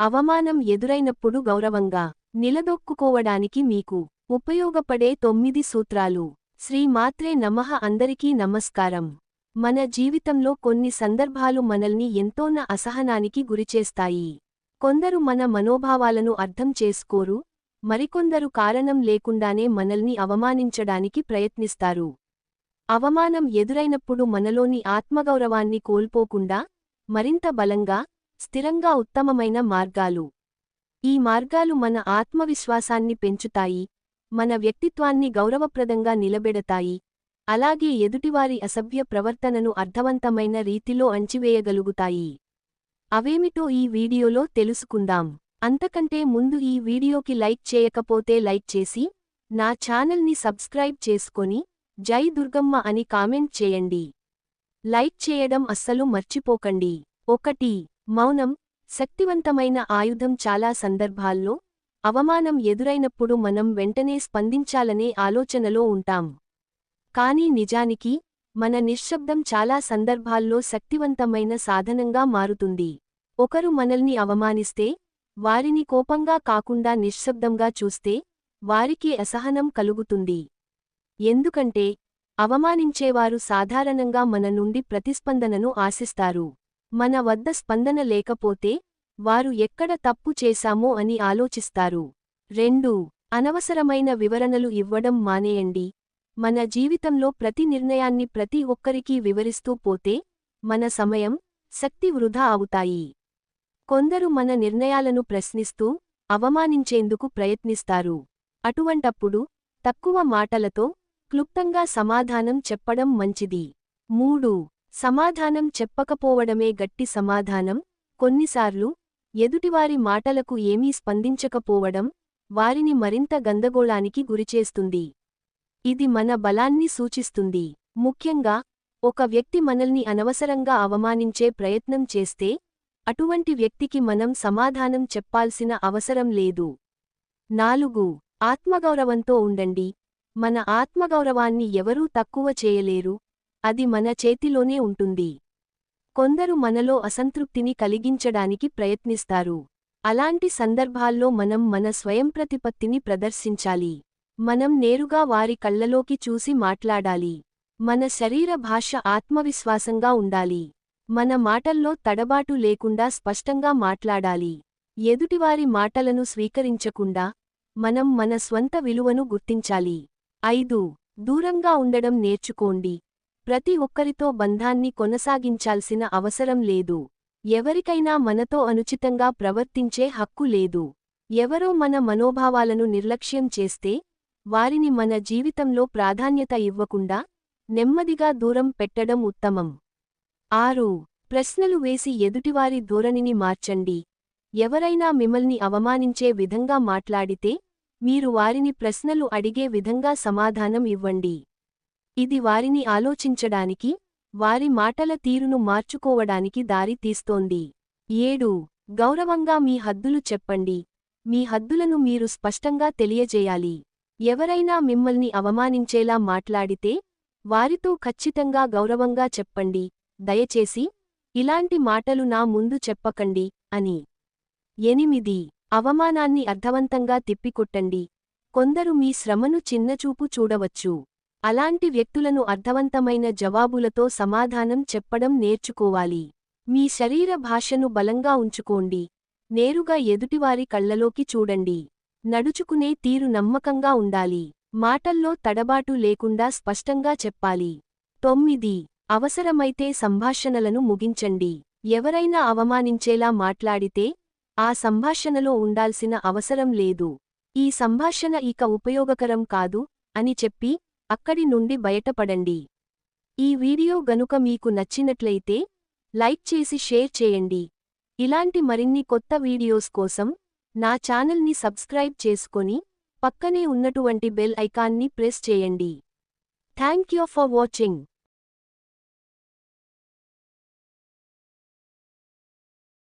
అవమానం ఎదురైనప్పుడు గౌరవంగా నిలదొక్కుకోవడానికి మీకు ఉపయోగపడే తొమ్మిది సూత్రాలు. శ్రీ మాత్రే నమః అందరికీ నమస్కారం. మన జీవితంలో కొన్ని సందర్భాలు మనల్ని ఎంతోన్న అసహనానికి గురిచేస్తాయి. కొందరు మన మనోభావాలను అర్థం చేసుకోరు మరికొందరు కారణం లేకుండానే మనల్ని అవమానించడానికి ప్రయత్నిస్తారు. అవమానం ఎదురైనప్పుడు మనలోని ఆత్మగౌరవాన్ని కోల్పోకుండా మరింత బలంగా స్థిరంగా ఉత్తమమైన మార్గాలు. ఈ మార్గాలు మన ఆత్మవిశ్వాసాన్ని పెంచుతాయి మన వ్యక్తిత్వాన్ని గౌరవప్రదంగా నిలబెడతాయి. అలాగే ఎదుటివారి అసభ్య ప్రవర్తనను అర్థవంతమైన రీతిలో అంచివేయగలుగుతాయి. అవేమిటో ఈ వీడియోలో తెలుసుకుందాం. అంతకంటే ముందు ఈ వీడియోకి లైక్ చేయకపోతే లైక్ చేసి నా ఛానల్ని సబ్స్క్రైబ్ చేసుకొని జై దుర్గమ్మ అని కామెంట్ చేయండి. లైక్ చేయడం అస్సలు మర్చిపోకండి. ఒకటి మౌనం శక్తివంతమైన ఆయుధం చాలా సందర్భాల్లో అవమానం ఎదురైనప్పుడు మనం వెంటనే స్పందించాలనే ఆలోచనలో ఉంటాం. కానీ నిజానికి మన నిశ్శబ్దం చాలా సందర్భాల్లో శక్తివంతమైన సాధనంగా మారుతుంది. ఒకరు మనల్ని అవమానిస్తే వారిని కోపంగా కాకుండా నిశ్శబ్దంగా చూస్తే వారికి అసహనం కలుగుతుంది. ఎందుకంటే అవమానించేవారు సాధారణంగా మన నుండి ప్రతిస్పందనను ఆశిస్తారు. మన వద్ద స్పందన లేకపోతే వారు ఎక్కడ తప్పు చేశామో అని ఆలోచిస్తారు. రెండు అనవసరమైన వివరణలు ఇవ్వడం మానేయండి. మన జీవితంలో ప్రతి నిర్ణయాన్ని ప్రతి ఒక్కరికీ వివరిస్తూ పోతే మన సమయం శక్తి వృధా అవుతాయి. కొందరు మన నిర్ణయాలను ప్రశ్నిస్తూ అవమానించేందుకు ప్రయత్నిస్తారు. అటువంటప్పుడు తక్కువ మాటలతో క్లుప్తంగా సమాధానం చెప్పడం మంచిది. మూడు సమాధానం చెప్పకపోవడమే గట్టి సమాధానం. కొన్నిసార్లు ఎదుటివారి మాటలకు ఏమీ స్పందించకపోవడం వారిని మరింత గందగోళానికి గురిచేస్తుంది. ఇది మన బలాన్ని సూచిస్తుంది. ముఖ్యంగా ఒక వ్యక్తి మనల్ని అనవసరంగా అవమానించే ప్రయత్నం చేస్తే అటువంటి వ్యక్తికి మనం సమాధానం చెప్పాల్సిన అవసరం లేదు. నాలుగు ఆత్మగౌరవంతో ఉండండి. మన ఆత్మగౌరవాన్ని ఎవరూ తక్కువ చేయలేరు. అది మన చేతిలోనే ఉంటుంది. కొందరు మనలో అసంతృప్తిని కలిగించడానికి ప్రయత్నిస్తారు. అలాంటి సందర్భాల్లో మనం మన స్వయంప్రతిపత్తిని ప్రదర్శించాలి. మనం నేరుగా వారి కళ్ళలోకి చూసి మాట్లాడాలి. మన శరీర భాష ఆత్మవిశ్వాసంగా ఉండాలి. మన మాటల్లో తడబాటు లేకుండా స్పష్టంగా మాట్లాడాలి. ఎదుటివారి మాటలను స్వీకరించకుండా మనం మన స్వంత విలువను గుర్తించాలి. ఐదు. దూరంగా ఉండడం నేర్చుకోండి. ప్రతి ఒక్కరితో బంధాన్ని కొనసాగించాల్సిన అవసరం లేదు. ఎవరికైనా మనతో అనుచితంగా ప్రవర్తించే హక్కు లేదు. ఎవరో మన మనోభావాలను నిర్లక్ష్యం చేస్తే వారిని మన జీవితంలో ప్రాధాన్యత ఇవ్వకుండా నెమ్మదిగా దూరం పెట్టడం ఉత్తమం. ఆరు. ప్రశ్నలు వేసి ఎదుటివారి ధోరణిని మార్చండి. ఎవరైనా మిమ్మల్ని అవమానించే విధంగా మాట్లాడితే మీరు వారిని ప్రశ్నలు అడిగే విధంగా సమాధానం ఇవ్వండి. ఇది వారిని ఆలోచించడానికి వారి మాటల తీరును మార్చుకోవడానికి దారి తీస్తోంది. ఏడు. గౌరవంగా మీ హద్దులు చెప్పండి. మీ హద్దులను మీరు స్పష్టంగా తెలియజేయాలి. ఎవరైనా మిమ్మల్ని అవమానించేలా మాట్లాడితే వారితో ఖచ్చితంగా గౌరవంగా చెప్పండి. దయచేసి ఇలాంటి మాటలు నా ముందు చెప్పకండి అని. ఎనిమిది. అవమానాన్ని అర్థవంతంగా తిప్పికొట్టండి. కొందరు మీ శ్రమను చిన్నచూపు చూడవచ్చు. అలాంటి వ్యక్తులను అర్థవంతమైన జవాబులతో సమాధానం చెప్పడం నేర్చుకోవాలి. మీ శరీర భాషను బలంగా ఉంచుకోండి. నేరుగా ఎదుటివారి కళ్ళలోకి చూడండి. నడుచుకునే తీరు నమ్మకంగా ఉండాలి. మాటల్లో తడబాటు లేకుండా స్పష్టంగా చెప్పాలి. తొమ్మిది. అవసరమైతే సంభాషణలను ముగించండి. ఎవరైనా అవమానించేలా మాట్లాడితే ఆ సంభాషణలో ఉండాల్సిన అవసరం లేదు. ఈ సంభాషణ ఇక ఉపయోగకరం కాదు అని చెప్పి అక్కడి నుండి బయటపడండి. ఈ వీడియో గనుక మీకు నచ్చినట్లయితే లైక్ చేసి షేర్ చేయండి. ఇలాంటి మరిన్ని కొత్త వీడియోస్ కోసం నా ఛానల్ని సబ్స్క్రైబ్ చేసుకొని పక్కనే ఉన్నటువంటి బెల్ ఐకాన్ని ప్రెస్ చేయండి. Thank you for watching.